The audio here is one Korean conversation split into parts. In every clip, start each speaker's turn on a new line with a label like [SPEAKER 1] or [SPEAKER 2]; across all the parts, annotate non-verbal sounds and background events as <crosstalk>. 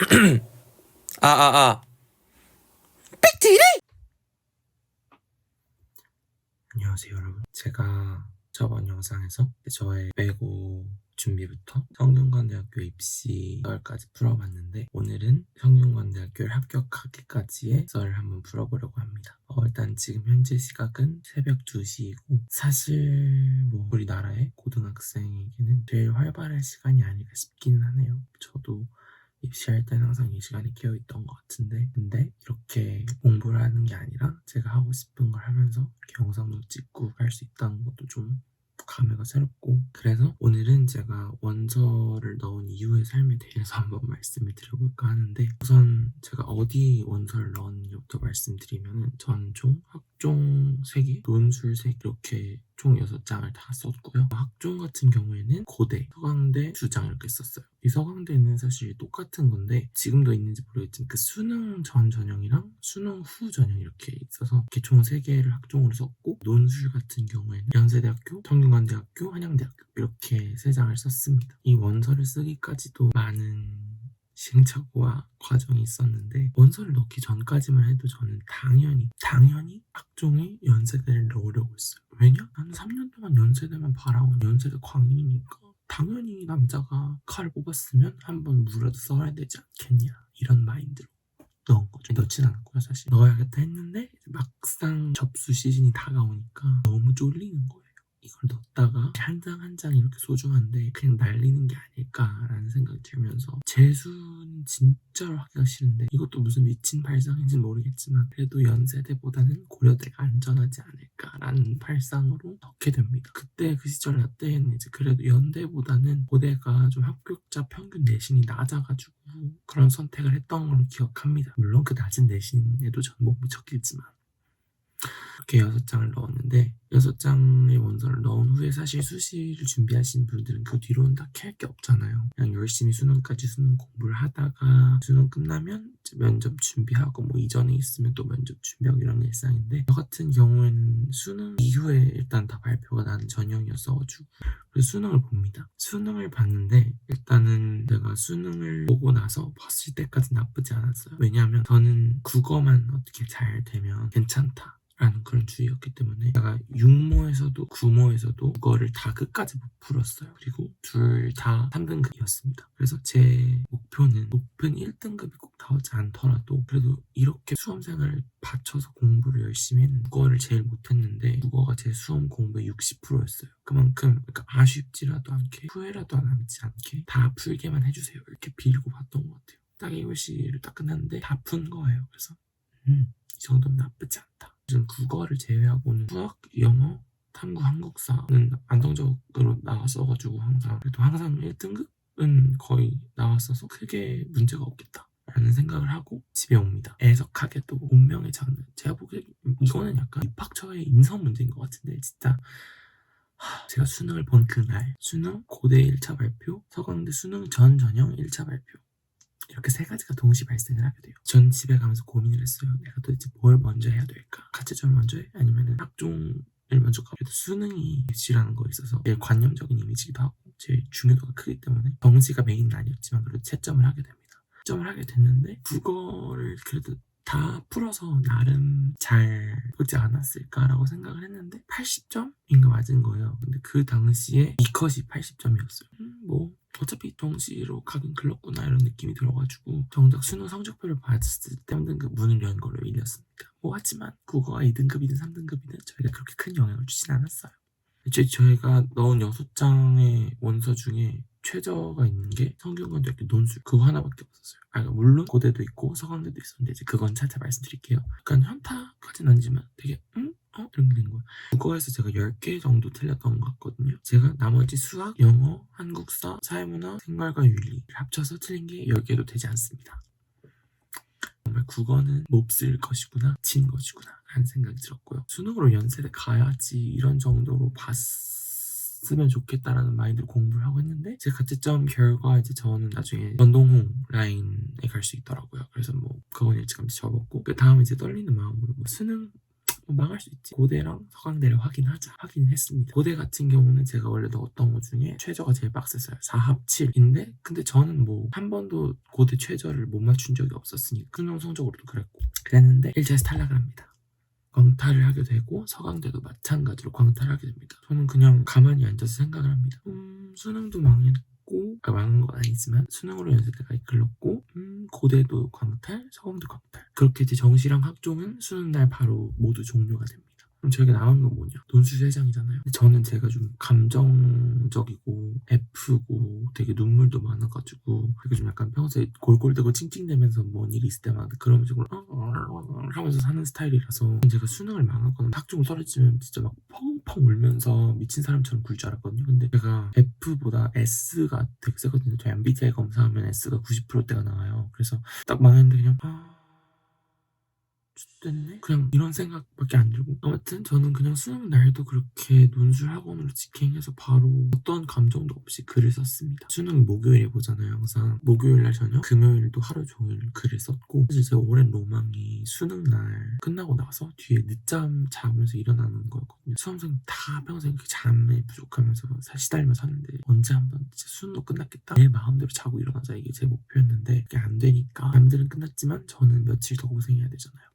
[SPEAKER 1] <clears throat> 아, 아, 아. 안녕하세요, 여러분. 제가 저번 영상에서 저의 외고 준비부터 성균관대학교 입시 썰까지 풀어봤는데 오늘은 성균관대학교를 합격하기까지의 썰을 한번 풀어보려고 합니다. 어, 일단 지금 현재 시각은 새벽 2시이고 사실 뭐 우리나라의 고등학생에게는 제일 활발한 시간이 아닐까 싶기는 하네요. 저도 입시할 때는 항상 이 시간이 깨어 있던 것 같은데. 근데 이렇게 공부를 하는 게 아니라 제가 하고 싶은 걸 하면서 이렇게 영상도 찍고 할 수 있다는 것도 좀 감회가 새롭고. 그래서 오늘은 제가 원서를 넣은 이후의 삶에 대해서 <laughs> 한번 말씀을 드려볼까 하는데 우선 제가 어디 원서를 넣었는지부터 말씀드리면 전총 학종 3개, 논술 3개 이렇게 총 6장을 다 썼고요. 학종 같은 경우에는 고대, 서강대 2장 이렇게 썼어요. 이 서강대는 사실 똑같은 건데 지금도 있는지 모르겠지만 그 수능 전 전형이랑 수능 후 전형 이렇게 있어서 이렇게 총 3개를 학종으로 썼고 논술 같은 경우에는 연세대학교, 성균관대학교, 한양대학교 이렇게 3장을 썼습니다. 이 원서를 쓰기까지도 많은 시행착오와 과정이 있었는데 원서를 넣기 전까지만 해도 저는 당연히 당연히 학종에 연세대를 넣으려고 했어요. 왜냐? 나는 3년 동안 연세대만 바라온 연세대 광인이니까 당연히 남자가 칼을 뽑았으면 한번 무라도 써야 되지 않겠냐 이런 마인드로 넣은 거죠. 넣진 않았고요 사실 넣어야겠다 했는데 막상 접수 시즌이 다가오니까 너무 쫄리는 거예요. 이걸 넣었다가 한 장 한 장 이렇게 소중한데 그냥 날리는 게 아닐까라는 생각이 들면서 재수는 진짜로 하기가 싫은데 이것도 무슨 미친 발상인지 는 모르겠지만 그래도 연세대보다는 고려대가 안전하지 않을까라는 발상으로 넣게 됩니다. 그때 그 시절 라떼는 이제 그래도 연대보다는 고대가 좀 합격자 평균 내신이 낮아가지고 그런 선택을 했던 걸로 기억합니다. 물론 그 낮은 내신에도 전 못 미쳤겠지만 이렇게 여섯 장을 넣었는데 여섯 장의 원서를 넣은 후에 사실 수시를 준비하신 분들은 그 뒤로는 다캘게 없잖아요. 그냥 열심히 수능까지 수능 공부를 하다가 수능 끝나면 면접 준비하고 뭐 이전에 있으면 또 면접 준비하고 이런 게 일상인데 저 같은 경우에는 수능 이후에 일단 다 발표가 나는 전형이었어가지고 그래서 수능을 봅니다. 수능을 봤는데 일단은 내가 수능을 보고 나서 봤을 때까지 나쁘지 않았어요. 왜냐하면 저는 국어만 어떻게 잘 되면 괜찮다. 라는 그런 주의였기 때문에 제가 6모에서도 9모에서도 국어를 다 끝까지 못 풀었어요. 그리고 둘 다 3등급이었습니다. 그래서 제 목표는 높은 1등급이 꼭 나오지 않더라도 그래도 이렇게 수험생활을 바쳐서 공부를 열심히 했는데 국어를 제일 못했는데 국어가 제 수험 공부의 60%였어요. 그만큼 그러니까 아쉽지라도 않게 후회라도 남지 않게 다 풀게만 해주세요. 이렇게 빌고 봤던 것 같아요. 딱 이글씨를 딱 끝났는데 다 푼 거예요. 그래서 음, 이 정도면 나쁘지 않다. 국어를 제외하고는 수학, 영어, 탐구, 한국사는 안정적으로 나왔어가지고 항상 그래도 항상 1등급은 거의 나왔어서 크게 문제가 없겠다. 라는 생각을 하고 집에 옵니다. 애석하게도 운명의 장면. 제가 보기에 이거는 약간 입학처의 인성 문제인 것 같은데 진짜 하, 제가 수능을 본 그날 수능 고대 1차 발표, 서강대 수능 전 전형 1차 발표 이렇게 세 가지가 동시 발생을 하게 돼요. 전 집에 가면서 고민을 했어요. 내가 도대체 뭘 먼저 해야 될까? 가채점을 먼저 해? 아니면 학종을 먼저 가? 그래도 수능이 입시라는 거에 있어서 제일 관념적인 이미지기도 하고 제일 중요도가 크기 때문에 정시가 메인은 아니었지만 그래도 채점을 하게 됩니다. 채점을 하게 됐는데 국어를 그래도 다 풀어서 나름 잘 보지 않았을까라고 생각을 했는데 80점인가 맞은 거예요. 근데 그 당시에 이 컷이 80점이었어요. 음, 뭐 어차피 동시로 가긴 글렀구나 이런 느낌이 들어가지고 정작 수능 성적표를 봤을 때 3등급 문을 연 걸로 일렸습니다. 뭐 하지만 국어가 2등급이든 3등급이든 저희가 그렇게 큰 영향을 주진 않았어요. 저희가 넣은 6장의 원서 중에 최저가 있는 게 성균관대학교 논술 그거 하나밖에 없었어요. 아, 그러니까 물론 고대도 있고 서강대도 있었는데 이제 그건 차차 말씀드릴게요. 약간 현타까지는 아니지만 되게 응? 어? 이런 게 된 거예요. 국어에서 제가 10개 정도 틀렸던 것 같거든요. 제가 나머지 수학, 영어, 한국사, 사회문화, 생활과 윤리를 합쳐서 틀린 게 10개도 되지 않습니다. 정말 국어는 몹쓸 것이구나, 진 것이구나 라는 생각이 들었고요. 수능으로 연세대 가야지 이런 정도로 봤 으면 좋겠다라는 마인드로 공부를 하고 했는데 제 가채점 결과 이제 저는 나중에 전동홍 라인에 갈 수 있더라고요. 그래서 뭐 그건 일찌감치 접었고 그 다음 이제 떨리는 마음으로 뭐 수능 어, 망할 수 있지. 고대랑 서강대를 확인하자. 확인했습니다. 고대 같은 경우는 제가 원래 넣었던 것 중에 최저가 제일 빡셌어요. 4합 7인데 근데 저는 뭐 한 번도 고대 최저를 못 맞춘 적이 없었으니까 수능 성적으로도 그랬고 그랬는데 1차에서 탈락을 합니다. 광탈을 하게 되고 서강대도 마찬가지로 광탈하게 됩니다. 저는 그냥 가만히 앉아서 생각을 합니다. 음, 수능도 망했고 아, 망한 건 아니지만 수능으로 연세대가 이끌렸고 음, 고대도 광탈, 서강도 광탈 그렇게 이제 정시랑 학종은 수능 날 바로 모두 종료가 됩니다. 그럼 저에게 남은 건 뭐냐? 논술 세 장이잖아요. 근데 저는 제가 좀 감정적이고 F고 되게 눈물도 많아가지고 그리고 좀 약간 평소에 골골대고 찡찡대면서 뭔 일이 있을 때마다 그런 식으로 하면서 사는 스타일이라서 제가 수능을 망하거나 학종을 떨어지면 진짜 막 펑펑 울면서 미친 사람처럼 굴 줄 알았거든요. 근데 제가 F보다 S가 되게 세거든요. 저희 MBTI 검사하면 S가 90%대가 나와요. 그래서 딱 망했는데 그냥 아... 됐네? 그냥 이런 생각밖에 안 들고. 아무튼 저는 그냥 수능 날도 그렇게 논술 학원으로 직행해서 바로 어떠한 감정도 없이 글을 썼습니다. 수능이 목요일에 보잖아요 항상. 목요일 날 저녁? 금요일도 하루 종일 글을 썼고 사실 제 오랜 로망이 수능 날 끝나고 나서 뒤에 늦잠 자면서 일어나는 거였거든요. 수험생 다 평생 그 잠에 부족하면서 사- 시달며 사는데 언제 한번 진짜 수능도 끝났겠다? 내 마음대로 자고 일어나자 이게 제 목표였는데 그게 안 되니까 남들은 끝났지만 저는 며칠 더 고생해야 되잖아요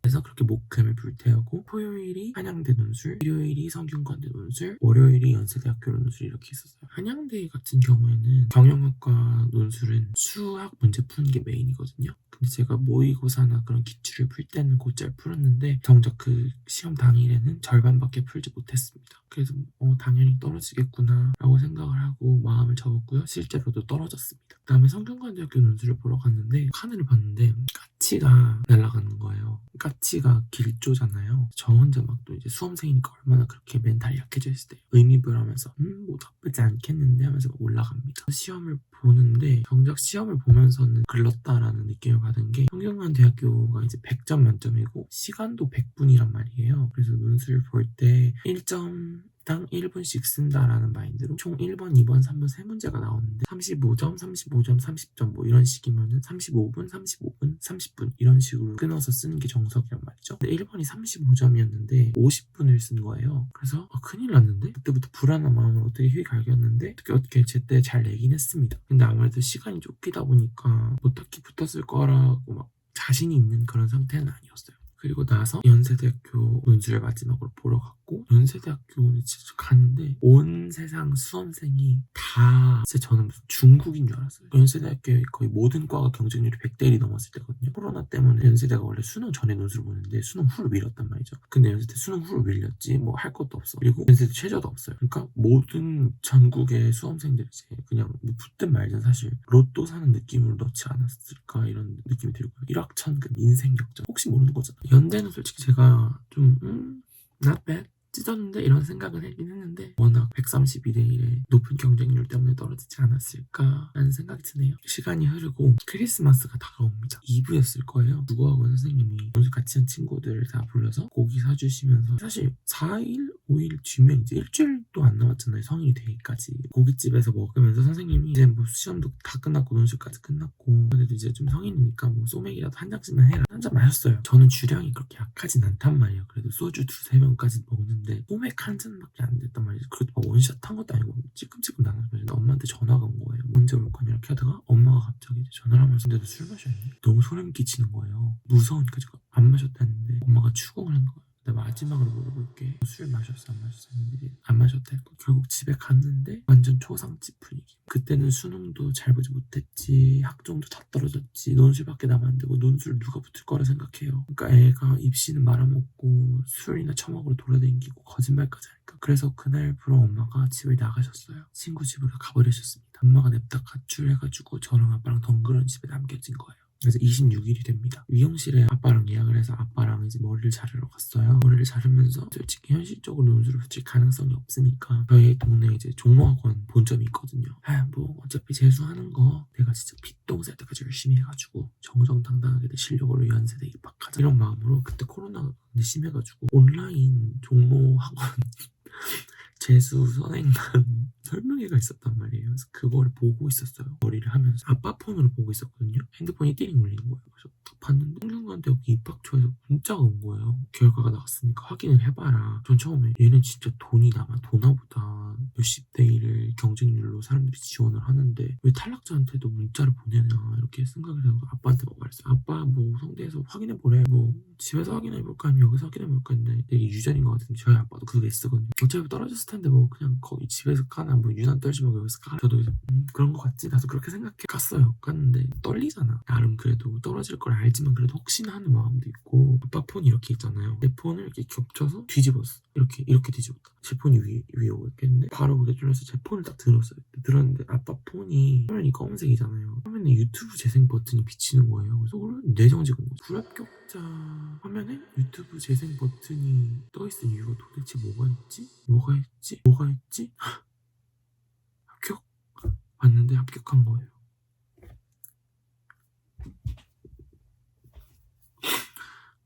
[SPEAKER 1] 그래서 그렇게 목금을 불태우고 토요일이 한양대 논술, 일요일이 성균관대 논술, 월요일이 연세대학교 논술 이렇게 있었어요. 한양대 같은 경우에는 경영학과 논술은 수학 문제 푸는 게 메인이거든요. 근데 제가 모의고사나 그런 기출을 풀 때는 곧잘 풀었는데 정작 그 시험 당일에는 절반밖에 풀지 못했습니다. 그래서 어, 당연히 떨어지겠구나 라고 생각을 하고 마음을 접었고요. 실제로도 떨어졌습니다. 그 다음에 성균관대학교 논술을 보러 갔는데 칸을 봤는데 까치가 날아가는 거예요. 까치가 길조잖아요. 저 혼자 막 또 이제 수험생이니까 얼마나 그렇게 멘탈이 약해져 있을 때 의미부여하면서 음 뭐 나쁘지 않겠는데 하면서 막 올라갑니다. 시험을 보는데 정작 시험을 보면서는 글렀다라는 느낌을 받은 게 성균관 대학교가 이제 100점 만점이고 시간도 100분이란 말이에요. 그래서 논술 볼 때 1점 당 1분씩 쓴다라는 마인드로 총 1번, 2번, 3번 세 문제가 나오는데 35점, 35점, 30점 뭐 이런 식이면은 35분, 35분, 30분 이런 식으로 끊어서 쓰는 게 정석이란 말이죠. 근데 1번이 35점이었는데 50분을 쓴 거예요. 그래서 아, 큰일 났는데 그때부터 불안한 마음을 어떻게 휘갈겼는데 어떻게 어떻게 제때 잘 내긴 했습니다. 근데 아무래도 시간이 쫓기다 보니까 뭐 딱히 붙었을 거라고 막 자신이 있는 그런 상태는 아니었어요. 그리고 나서 연세대학교 논술을 마지막으로 보러 갔고 연세대학교는 진짜 갔는데 온 세상 수험생이 다 진짜 저는 무슨 중국인 줄 알았어요. 연세대학교의 거의 모든 과가 경쟁률이 100대 1이 넘었을 때거든요. 코로나 때문에 연세대가 원래 수능 전에 논술을 보는데 수능 후로 밀었단 말이죠. 근데 연세대 수능 후로 밀렸지 뭐 할 것도 없어. 그리고 연세대 최저도 없어요. 그러니까 모든 전국의 수험생들이 그냥 뭐 붙든 말든 사실 로또 사는 느낌으로 넣지 않았을까 이런 느낌이 들고요. 일확천금 인생 역전 혹시 모르는 거잖아요. 연대는 솔직히 제가 좀 음, not bad 찢었는데? 이런 생각을 하긴 했는데 워낙 132대 1의 높은 경쟁률 때문에 떨어지지 않았을까 라는 생각이 드네요. 시간이 흐르고 크리스마스가 다가옵니다. 2부였을 거예요. 국어학원 선생님이 오늘 같이 한 친구들을 다 불러서 고기 사주시면서 사실 4일 5일 뒤면 이제 일주일도 안 남았잖아요. 성인이 되기까지. 고깃집에서 먹으면서 선생님이 이제 뭐 시험도 다 끝났고 논술까지 끝났고 그래도 이제 좀 성인이니까 뭐 소맥이라도 한 잔씩만 해라. 한 잔 마셨어요. 저는 주량이 그렇게 약하진 않단 말이에요. 그래도 소주 두세 병까지 먹는데 소맥 한 잔밖에 안 됐단 말이죠 그래도 막 원샷 한 것도 아니고 찌끔찌끔 나는 거예요 엄마한테 전화가 온 거예요. 언제 올 거냐 이렇게 하다가 엄마가 갑자기 전화를 하면서 근데도 술 마셨네 너무 소름 끼치는 거예요. 무서우니까 제가 안 마셨다는데 엄마가 추궁을 하는 거예요 마지막으로 물어볼게. 술 마셨어 안 마셨어? 했는데 안 마셨다 했고 결국 집에 갔는데 완전 초상집 분위기. 그때는 수능도 잘 보지 못했지 학종도 다 떨어졌지 논술밖에 남았는데 뭐 논술 누가 붙을 거라 생각해요. 그러니까 애가 입시는 말아먹고 술이나 처먹으로 돌아다니고 거짓말까지 하니까. 그래서 그날부로 엄마가 집을 나가셨어요. 친구 집으로 가버리셨습니다. 엄마가 냅다 가출해가지고 저랑 아빠랑 덩그런 집에 남겨진 거예요 그래서 26일이 됩니다. 미용실에 아빠랑 예약을 해서 아빠랑 이제 머리를 자르러 갔어요. 머리를 자르면서 솔직히 현실적으로 논술을 붙일 가능성이 없으니까 저희 동네에 이제 종로학원 본점이 있거든요. 아, 뭐 어차피 재수하는 거 내가 진짜 핏똥 쌀 때까지 열심히 해가지고 정정당당하게 내 실력으로 연세대 입학하자 이런 마음으로 그때 코로나가 심해가지고 온라인 종로학원 <laughs> 재수 선행단 설명회가 있었단 말이에요. 그래서 그거를 보고 있었어요. 머리를 하면서 아빠 폰으로 보고 있었거든요. 핸드폰이 띠링 울리는 거예요. 그래서 딱 봤는데 성균관대학 입학처에서 문자가 온 거예요. 결과가 나왔으니까 확인을 해봐라. 전 처음에 얘는 진짜 돈이 남아 도나보다 몇십 대 1을 경쟁률로 사람들이 지원을 하는데 왜 탈락자한테도 문자를 보내냐 이렇게 생각을 해서 아빠한테 막 말했어요. 아빠 뭐 성대에서 확인해 보래. 뭐 집에서 확인해 볼까 아니면 여기서 확인해 볼까 했는데 되게 유전인 것 같은데 저희 아빠도 그게 쓰거든요. 어차피 떨어졌을 텐데 뭐 그냥 거기 집에서 까나 뭐 유난 떨지 말고 여기서 까. 저도 음, 그런 것 같지. 나도 그렇게 생각해 갔어요. 갔는데 떨리잖아. 나름 그래도 떨어질 걸 알지만 그래도 혹시나 하는 마음도 있고 아빠 폰 이렇게 있잖아요. 내 폰을 이렇게 겹쳐서 뒤집었어. 이렇게 이렇게 뒤집었다. 제 폰이 위에 위에 오고 있겠는데 바로 고개 졸려서 제 폰을 딱 들었어요. 들었는데 아빠 폰이 화면이 검은색이잖아요. 화면에 유튜브 재생 버튼이 비치는 거예요. 그래서 그걸 내정지 건 거죠. 불합격자 화면에 유튜브 재생 버튼이 떠 있을 이유가 도대체 뭐가 있지? 뭐가 있지? 뭐가 있지? 봤는데 합격한 거예요.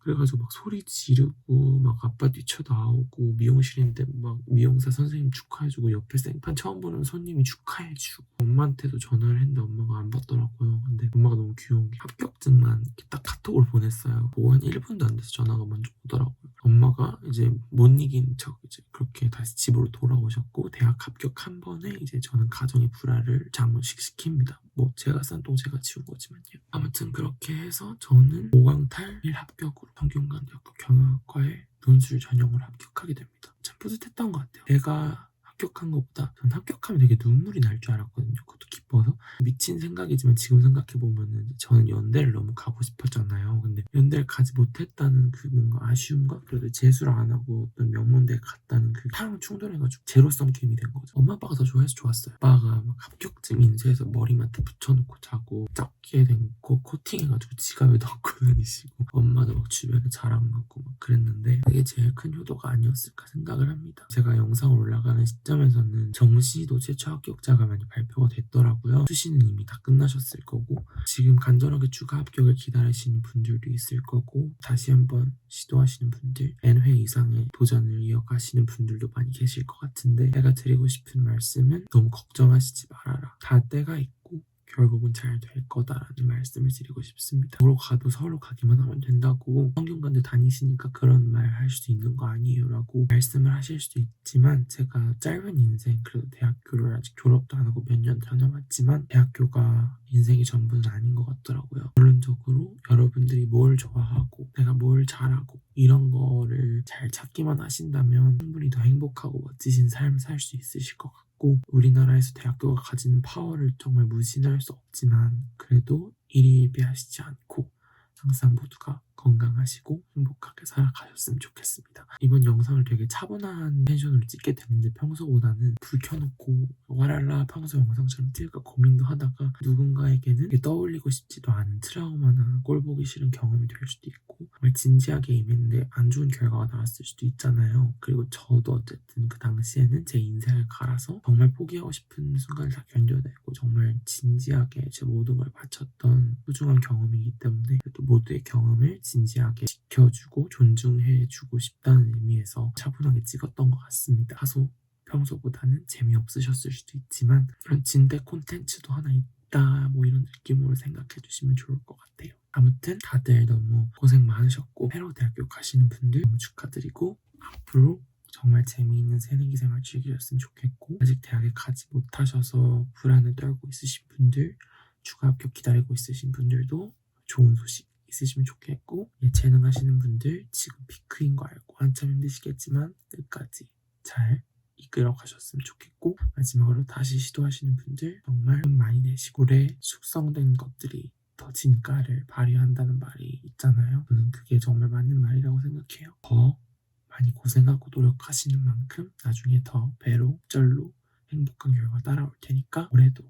[SPEAKER 1] 그래가지고 막 소리 지르고 막 아빠 뛰쳐나오고 미용실인데 막 미용사 선생님 축하해주고 옆에 생판 처음 보는 손님이 축하해주고 엄마한테도 전화를 했는데 엄마가 안 받더라고요. 근데 엄마가 너무 귀여운 게 합격증만 딱 카톡으로 보냈어요. 뭐한 1분도 안 돼서 전화가 먼저 오더라고요. 엄마가 이제 못 이긴 척 이제 그렇게 다시 집으로 돌아오셨고 대학 합격 한 번에 이제 저는 가정의 불화를 장문식 시킵니다. 뭐 제가 싼똥 제가 치운 거지만요. 아무튼 그렇게 해서 저는 5강 탈 1 합격으로 평균관대학교 경영학과에 논술 전형으로 합격하게 됩니다. 참 뿌듯했던 것 같아요. 내가 합격한 것보다 전 합격하면 되게 눈물이 날 줄 알았거든요. 그것도 기뻐서 미친 생각이지만 지금 생각해 보면은 저는 연대를 너무 가고 싶었잖아요. 근데 연대를 가지 못했다는 그 뭔가 아쉬움과 그래도 재수를 안 하고 어떤 명문대 에 갔다는 그 사랑 충돌해가지고 제로섬 게임이 된 거죠. 엄마 아빠가 더 좋아해서 좋았어요. 아빠가 막 합격증 인쇄해서 머리맡에 붙여놓고 자고 작게 된거 코팅해가지고 지갑에 넣고 <laughs> 다니시고 엄마도 막 주변에 자랑 하고 막 그랬는데 그게 제일 큰 효도가 아니었을까 생각을 합니다. 제가 영상 올라가는 시점 에서는 정시도 최초 합격자가 많이 발표가 됐더라고요. 수시는 이미 다 끝나셨을 거고 지금 간절하게 추가 합격을 기다리시는 분들도 있을 거고 다시 한번 시도하시는 분들 N회 이상의 도전을 이어가시는 분들도 많이 계실 것 같은데 제가 드리고 싶은 말씀은 너무 걱정하시지 말아라. 다 때가 있고 결국은 잘 될 거다라는 말씀을 드리고 싶습니다. 서로 가도 서로 가기만 하면 된다고 성균관대 다니시니까 그런 말 할 수도 있는 거 아니에요 라고 말씀을 하실 수도 있지만 제가 짧은 인생 그래도 대학교를 아직 졸업도 안 하고 몇 년 다녀왔지만 대학교가 인생이 전부는 아닌 것 같더라고요. 결론적으로 여러분들이 뭘 좋아하고 내가 뭘 잘하고 이런 거를 잘 찾기만 하신다면 충분히 더 행복하고 멋지신 삶을 살수 있으실 것있 고 우리나라에서 대학교가 가지는 파워를 정말 무시할 수 없지만 그래도 일희일비하시지 않고 항상 모두가 건강하시고 행복하게 살아가셨으면 좋겠습니다. 이번 영상을 되게 차분한 텐션으로 찍게 됐는데 평소보다는 불 켜놓고 와랄라 평소 영상처럼 찍을까 고민도 하다가 누군가에게는 떠올리고 싶지도 않은 트라우마나 꼴 보기 싫은 경험이 될 수도 있고 정말 진지하게 임했는데 안 좋은 결과가 나왔을 수도 있잖아요. 그리고 저도 어쨌든 그 당시에는 제 인생을 갈아서 정말 포기하고 싶은 순간을 다 견뎌내고 정말 진지하게 제 모든 걸 바쳤던 소중한 경험이기 때문에 그래도 모두의 경험을 진지하게 지켜주고 존중해주고 싶다는 의미에서 차분하게 찍었던 것 같습니다. 다소 평소보다는 재미없으셨을 수도 있지만 그런 진대 콘텐츠도 하나 있다 뭐 이런 느낌으로 생각해 주시면 좋을 것 같아요. 아무튼 다들 너무 고생 많으셨고 페로 대학교 가시는 분들 너무 축하드리고 앞으로 정말 재미있는 새내기 생활 즐기셨으면 좋겠고 아직 대학에 가지 못하셔서 불안을 떨고 있으신 분들 추가 합격 기다리고 있으신 분들도 좋은 소식 있으시면 좋겠고 예체능 하시는 분들 지금 피크인 거 알고 한참 힘드시겠지만 끝까지 잘 이끌어 가셨으면 좋겠고 마지막으로 다시 시도하시는 분들 정말 힘 많이 내시고 올해 숙성된 것들이 더 진가를 발휘한다는 말이 있잖아요. 저는 그게 정말 맞는 말이라고 생각해요. 더 많이 고생하고 노력하시는 만큼 나중에 더 배로 쩔로 행복한 결과 따라올 테니까 올해도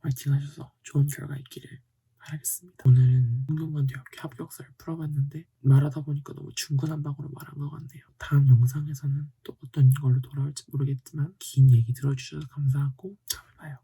[SPEAKER 1] 화이팅 하셔서 좋은 결과 있기를 바라겠습니다. 오늘은 흥경관대학교 합격사를 풀어봤는데 말하다 보니까 너무 중구난방으로 말한 것 같네요. 다음 영상에서는 또 어떤 걸로 돌아올지 모르겠지만 긴 얘기 들어주셔서 감사하고 다음에 봐요.